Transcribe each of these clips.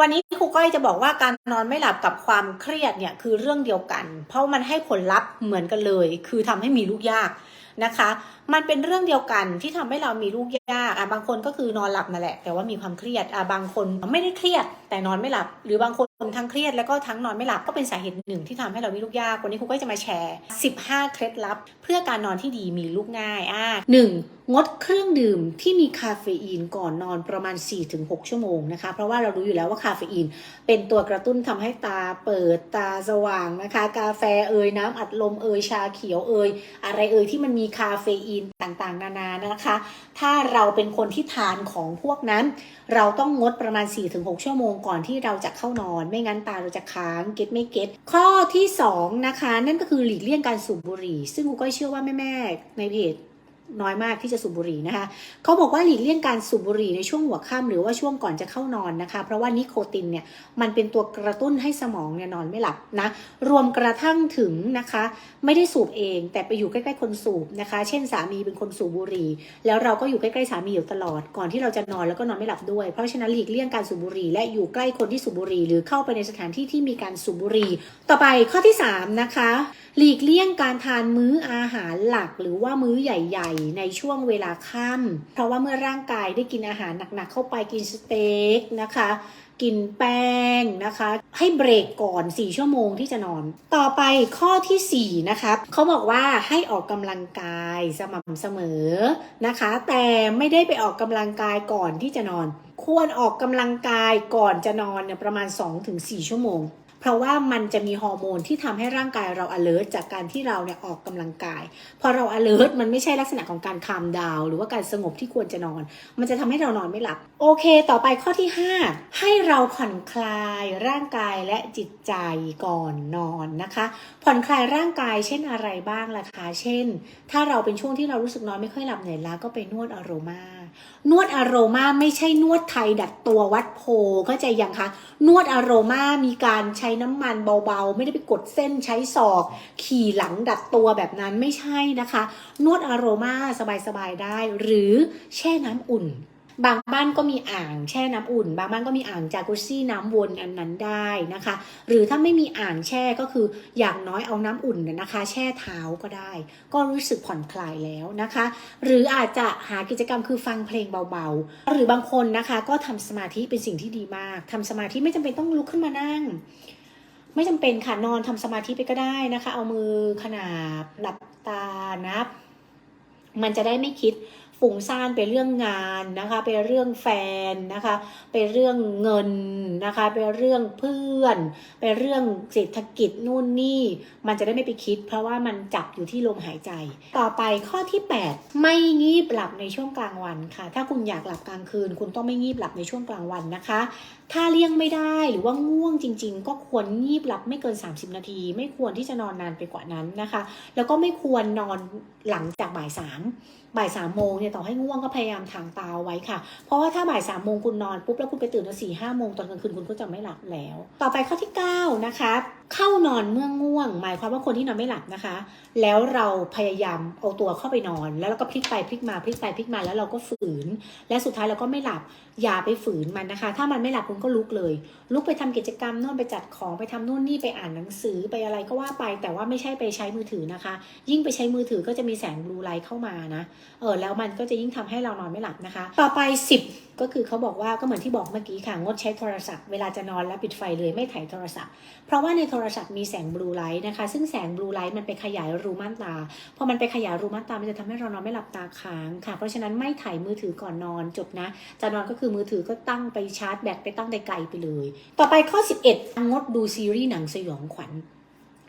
วันนี้ครูก้อยจะบอกว่าการนอนไม่หลับกับความเครียดเนี่ยคือเรื่องเดียวกัน เพราะมันให้ผลลัพธ์เหมือนกันเลย คือทำให้มีลูกยากนะคะ มันเป็นเรื่องเดียวกันที่ทำให้เรามีลูกยากอะบางคนก็คือนอนหลับนั่นแหละ แต่ว่ามีความเครียดอะบางคนไม่ได้เครียด แต่นอนไม่หลับ หรือบางคนทั้งเครียดแล้วก็ทั้งนอนไม่หลับก็เป็นสาเหตุหนึ่งที่ทำให้เรามีลูกยากวันนี้ครูก็จะมาแชร์ 15 เคล็ดลับ เพื่อการนอนที่ดีมีลูกง่ายอะหนึ่งงดเครื่องดื่มที่มีคาเฟอีนก่อนนอนประมาณ 4-6 ชั่วโมงนะคะ เพราะว่าเรารู้อยู่แล้วว่าคาเฟอีน เป็นตัวกระตุ้นทำให้ตาเปิดตาสว่างนะคะ กาแฟเอ่ยน้ำอัดลมเอ่ยชาเขียวเอ่ยอะไรเอ่ยที่มันมีคาเฟอีนต่างๆ นานานะคะ ถ้าเราเป็นคนที่ทานของพวกนั้น เราต้องงดประมาณ 4-6 ชั่วโมงก่อนที่เราจะเข้านอน ไม่งั้นตาเราจะค้างเก็ตไม่เก็ตข้อที่2นะคะ นั่นก็คือหลีกเลี่ยงการสูบบุหรี่ ซึ่งกูก็เชื่อว่าแม่ๆในเพจ น้อยมากที่จะสูบบุหรี่นะคะเขาบอกว่าหลีกเลี่ยงการสูบบุหรี่ในช่วงหัวค่ำหรือว่าช่วงก่อนจะเข้านอนนะคะ เพราะว่านิโคตินเนี่ยมันเป็นตัวกระตุ้นให้สมองเนี่ยนอนไม่หลับนะรวมกระทั่งถึงนะคะ ไม่ได้สูบเอง แต่ไปอยู่ใกล้ๆคนสูบนะคะ เช่นสามีเป็นคนสูบบุหรี่ แล้วเราก็อยู่ใกล้ๆสามีอยู่ตลอด ก่อนที่เราจะนอนแล้วก็นอนไม่หลับด้วย เพราะฉะนั้นหลีกเลี่ยงการสูบบุหรี่ และอยู่ใกล้คนที่สูบบุหรี่ หรือเข้าไปในสถานที่ที่มีการสูบบุหรี่ ต่อไปข้อที่สามนะคะหลีกเลี่ยงการทานมื้ออาหารหลักหรือว่ามื้อใหญ่ในช่วงเวลาค่ำเพราะว่าเมื่อร่างกายได้กินอาหารหนักๆ เข้าไปกินสเต็กนะคะกินแป้งนะคะ ให้เบรกก่อน 4 ชั่วโมงที่จะนอน ต่อไปข้อทีสี่ 4 นะคะเขาบอกว่าให้ออกกำลังกายสม่ำเสมอนะคะ แต่ไม่ได้ไปออกกำลังกายก่อนที่จะนอน ควรออกกำลังกายก่อนจะนอนเนี่ยประมาณ 2-4 ชั่วโมง เพราะว่ามันจะมีฮอร์โมนที่ทำให้ร่างกายเรา alert จากการที่เราเนี่ยออกกำลังกาย พอเรา alert มันไม่ใช่ลักษณะของการ calm down หรือว่าการสงบที่ควรจะนอน มันจะทำให้เรานอนไม่หลับ โอเค ต่อไปข้อที่ 5 ให้เราผ่อนคลายร่างกายและจิตใจก่อนนอนนะคะ ผ่อนคลายร่างกายเช่นอะไรบ้างล่ะคะ เช่น ถ้าเราเป็นช่วงที่เรารู้สึกนอนไม่ค่อยหลับเหนื่อยล้าก็ไปนวดอโรมา นวดอโรมาไม่ใช่นวดไทยดัดตัววัดโพเข้าใจยังคะ นวดอโรมามีการใช้น้ำมันเบาๆ ไม่ได้ไปกดเส้นใช้ศอก ขี่หลังดัดตัวแบบนั้นไม่ใช่นะคะ นวดอโรมาสบายๆได้ หรือแช่น้ำอุ่น บางบ้านก็มีอ่างแช่น้ำอุ่น บางบ้านก็มีอ่างจากุซซี่น้ำวนอันนั้นได้นะคะ หรือถ้าไม่มีอ่างแช่ก็คืออย่างน้อยเอาน้ำอุ่นเนี่ยนะคะ แช่เท้าก็ได้ ก็รู้สึกผ่อนคลายแล้วนะคะ หรืออาจจะหากิจกรรมคือฟังเพลงเบาๆ หรือบางคนนะคะก็ทำสมาธิเป็นสิ่งที่ดีมากทำสมาธิไม่จำเป็นต้องลุกขึ้นมานั่ง ไม่จำเป็นค่ะนอนทำสมาธิไปก็ได้นะคะ เอามือขนาบหลับตานับ มันจะได้ไม่คิด ฟุ้งซ่านไปเรื่องงานนะคะ ไปเรื่องแฟนนะคะ ไปเรื่องเงินนะคะ ไปเรื่องเพื่อน ไปเรื่องเศรษฐกิจนู่นนี่ มันจะได้ไม่ไปคิด เพราะว่ามันจับอยู่ที่ลมหายใจ ต่อไปข้อที่ 8 ไม่งีบหลับในช่วงกลางวันค่ะ ถ้าคุณอยากหลับกลางคืน คุณต้องไม่งีบหลับในช่วงกลางวันนะคะ ถ้าเลี่ยงไม่ได้หรือว่าง่วงจริง ๆ ก็ควรงีบหลับไม่เกิน 30 นาที ไม่ควรที่จะนอนนานไปกว่านั้นนะคะ แล้วก็ไม่ควรนอนหลังจากบ่ายสามบ่ายสามโมงเนี่ยต่อให้ง่วงก็พยายามถางตาเอาไว้ค่ะ เพราะว่าถ้าบ่ายสามโมงคุณนอนปุ๊บแล้วคุณไปตื่นตอนสี่ห้าโมงตอนกลางคืนคุณก็จะไม่หลับแล้ว ต่อไปข้อที่เก้านะคะ เข้านอนเมื่อง่วง หมายความว่าคนที่นอนไม่หลับนะคะ แล้วเราพยายามเอาตัวเข้าไปนอน แล้วเราก็พลิกไปพลิกมาพลิกไปพลิกมาแล้วเราก็ฝืน และสุดท้ายเราก็ไม่หลับอย่าไปฝืนมันนะคะ ถ้ามันไม่หลับคุณก็ลุกเลย ลุกไปทำกิจกรรมโน่นไปจัดของไปทำนู่นนี่ไปอ่านหนังสือไปอะไรก็ว่าไป แต่ว่าไม่ใช่ไปใช้มือถือนะคะ ยิ่งไปใช้มือถือก็จะมีแสงบลูไลท์เข้ามานะเออแล้วมันก็จะยิ่งทำให้เรานอนไม่หลับนะคะ ต่อไป 10ก็คือเขาบอกว่าก็เหมือนที่บอกเมื่อกี้ค่ะ งดใช้โทรศัพท์เวลาจะนอนแล้วปิดไฟเลยไม่ถ่ายโทรศัพท์ เพราะว่าในโทรศัพท์มีแสงบลูไลท์นะคะ ซึ่งแสงบลูไลท์มันไปขยายรูม่านตาพอมันไปขยายรูม่านตา มันจะทำให้เรานอนไม่หลับตาค้างค่ะ เพราะฉะนั้นไม่ถ่ายมือถือก่อนนอนจบนะ จะนอนก็คือมือถือก็ตั้งไปชาร์จแบตไปตั้งไกลๆไปเลย ต่อไปข้อ 11 งดดูซีรีส์หนังสยองขวัญ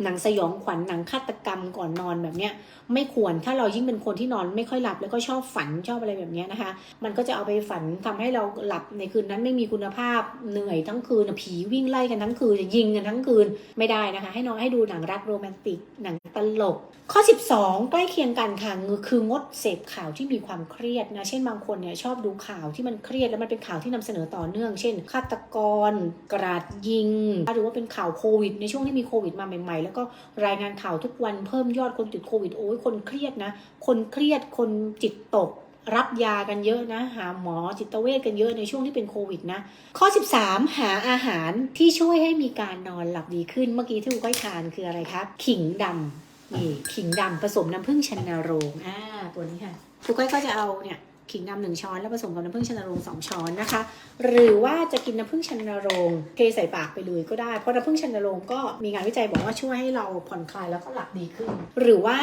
หนังสยองขวัญหนังฆาตกรรมก่อนนอนแบบเนี้ยไม่ควรถ้าเรายิ่งเป็นคนที่นอนไม่ค่อยหลับแล้วก็ชอบฝันชอบอะไรแบบเนี้ยนะคะ มันก็จะเอาไปฝันทำให้เราหลับในคืนนั้นไม่มีคุณภาพเหนื่อยทั้งคืนผีวิ่งไล่กันทั้งคืนยิงกันทั้งคืนไม่ได้นะคะ ให้นอนให้ดูหนังรักโรแมนติกหนังตลก ข้อ 12 ใกล้เคียงกันค่ะคืองดเสพข่าวที่มีความเครียดนะเช่นบางคนเนี่ยชอบดูข่าวที่มันเครียดแล้วมันเป็นข่าวที่นำเสนอต่อเนื่อง เช่นฆาตกร กราดยิงหรือว่าเป็นข่าวโควิดในช่วงที่มีโควิดมาใหม่ๆแล้วก็รายงานข่าวทุกวันเพิ่มยอดคนติดโควิดโอ้ยคนเครียดนะ คนเครียดคนจิตตก รับยากันเยอะนะ หาหมอจิตเวชกันเยอะในช่วงที่เป็นโควิดนะ ข้อ 13 หาอาหารที่ช่วยให้มีการนอนหลับดีขึ้นเมื่อกี้ที่ครูก้อยทานคืออะไรครับขิงดำนี่ขิงดำผสมน้ำผึ้งชันนาโรงอ่าตัวนี้ค่ะครูก้อยก็จะเอาเนี่ย ขิงดำหนึ่งช้อน แล้วผสมกับน้ำผึ้งชันโรงสองช้อนนะคะ หรือว่าจะกินน้ำผึ้งชันโรงเทใส่ปากไปเลยก็ได้ เพราะน้ำผึ้งชันโรงก็มีงานวิจัยบอกว่าช่วยให้เราผ่อนคลายแล้วก็หลับดีขึ้น หรือว่า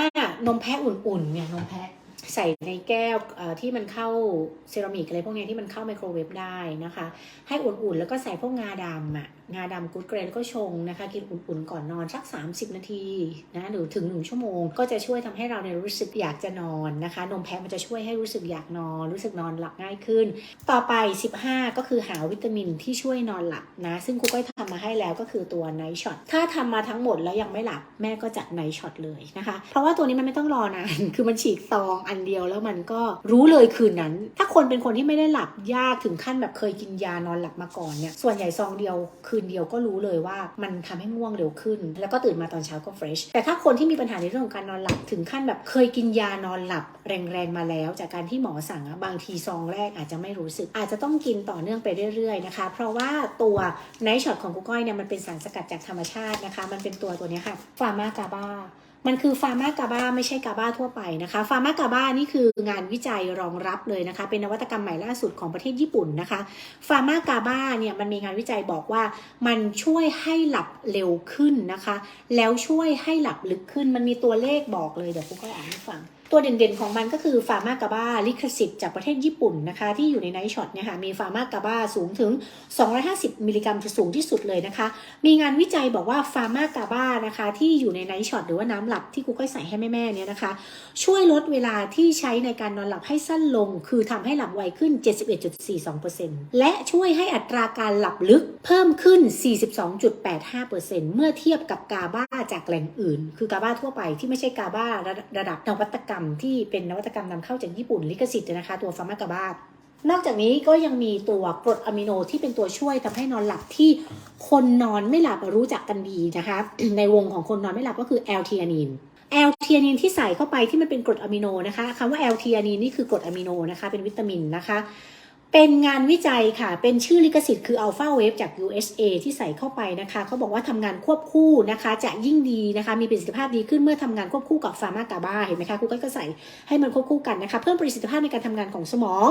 นมแพะอุ่นๆเนี่ยนมแพะ ใส่ในแก้วที่มันเข้าเซรามิกอะไรพวกนี้ที่มันเข้าไมโครเวฟได้นะคะ ให้อุ่นๆ แล้วก็ใส่พวกงาดำอะงาดำกูดเกรนก็ชงนะคะ กินอุ่นๆ ก่อนนอนสัก 30 นาทีนะหรือถึง 1 ชั่วโมง ก็จะช่วยทำให้เราเนี่ยรู้สึกอยากจะนอนนะคะ นมแพะมันจะช่วยให้รู้สึกอยากนอน รู้สึกนอนหลับง่ายขึ้น ต่อไป 15 ก็คือหาวิตามินที่ช่วยนอนหลับนะ ซึ่งครูก้อยทำมาให้แล้วก็คือตัวไนช็อตถ้าทำมาทั้งหมดแล้วยังไม่หลับแม่ก็จะไนช็อตเลยนะคะ เพราะว่าตัวนี้มันไม่ต้องรอนานคือมันฉีกซองอันเดียวแล้วมันก็รู้เลยคืนนั้น ถ้าคนเป็นคนที่ไม่ได้หลับยากถึงขั้นแบบเคยกินยานอนหลับมาก่อนเนี่ยส่วนใหญ่ซองเดียวคืนเดียวก็รู้เลยว่ามันทำให้ง่วงเร็วขึ้น แล้วก็ตื่นมาตอนเช้าก็เฟรชแต่ถ้าคนที่มีปัญหาในเรื่องของการนอนหลับถึงขั้นแบบเคยกินยานอนหลับแรงๆมาแล้ว จากการที่หมอสั่งอะบางทีซองแรกอาจจะไม่รู้สึก อาจจะต้องกินต่อเนื่องไปเรื่อยๆนะคะ เพราะว่าตัวไนช็อตของกุ๊กก้อยเนี่ยมันเป็นสารสกัดจากธรรมชาตินะคะ มันเป็นตัวตัวนี้ค่ะฟาร์มากาบา มันคือฟาร์มากาบาไม่ใช่กาบาทั่วไปนะคะฟาร์มากาบานี่คืองานวิจัยรองรับเลยนะคะ เป็นนวัตกรรมใหม่ล่าสุดของประเทศญี่ปุ่นนะคะฟาร์มากาบาเนี่ยมันมีงานวิจัยบอกว่า มันช่วยให้หลับเร็วขึ้นนะคะ แล้วช่วยให้หลับลึกขึ้นมันมีตัวเลขบอกเลยเดี๋ยวคุณก็อ่านให้ฟัง ตัวเด่นๆของมันก็คือฟาร์มากาบาลิขสิทธิ์จากประเทศญี่ปุ่นนะคะ ที่อยู่ในไนท์ช็อตเนี่ยค่ะมีฟาร์มากาบาสูงถึง 250 มิลลิกรัมสูงที่สุดเลยนะคะ มีงานวิจัยบอกว่าฟาร์มากาบานะคะ ที่อยู่ในไนท์ช็อตหรือว่าน้ำหลับที่ครูก้อยใส่ให้แม่ๆเนี่ยนะคะ ช่วยลดเวลาที่ใช้ในการนอนหลับให้สั้นลง คือทำให้หลับไวขึ้น 71.42%และช่วยให้อัตราการหลับลึกเพิ่มขึ้น 42.85%เมื่อเทียบกับกาบาจากแหล่งอื่น คือกาบาทั่วไปที่ไม่ใช่กาบาระระดับนวัตกรรมที่เป็นนวัตกรรมนำเข้าจากญี่ปุ่นลิขสิทธิ์นะคะ ตัวฟาร์มากาบานอกจากนี้ก็ยังมีตัวกรดอะมิโนที่เป็นตัวช่วยทำให้นอนหลับที่คนนอนไม่หลับรู้จักกันดีนะคะ ในวงของคนนอนไม่หลับก็คือแอลเทีอานีนแอลเทีอานีนที่ใส่เข้าไปที่มันเป็นกรดอะมิโนนะคะคำว่าแอลเทีอานีนนี่คือกรดอะมิโนนะคะ เป็นวิตามินนะคะ เป็นงานวิจัยค่ะ เป็นชื่อลิขสิทธิ์คืออัลฟาเวฟจาก USA ที่ใส่เข้าไปนะคะ เขาบอกว่าทำงานควบคู่นะคะ จะยิ่งดีนะคะ มีประสิทธิภาพดีขึ้นเมื่อทำงานควบคู่กับฟาร์มากาบาเห็นไหมคะครูก้อยก็ใส่ให้มันควบคู่กันนะคะ เพิ่มประสิทธิภาพในการทำงานของสมอง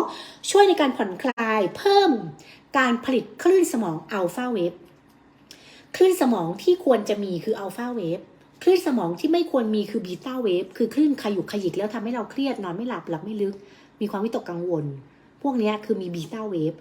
ช่วยในการผ่อนคลาย เพิ่มการผลิตคลื่นสมองอัลฟาเวฟคลื่นสมองที่ควรจะมีคืออัลฟาเวฟคลื่นสมองที่ไม่ควรมีคือบีตาเวฟคือคลื่นขยุกขยิกแล้วทำให้เราเครียดนอนไม่หลับหลับไม่ลึก มีความวิตกกังวล พวกนี้คือมีบีตาเวฟ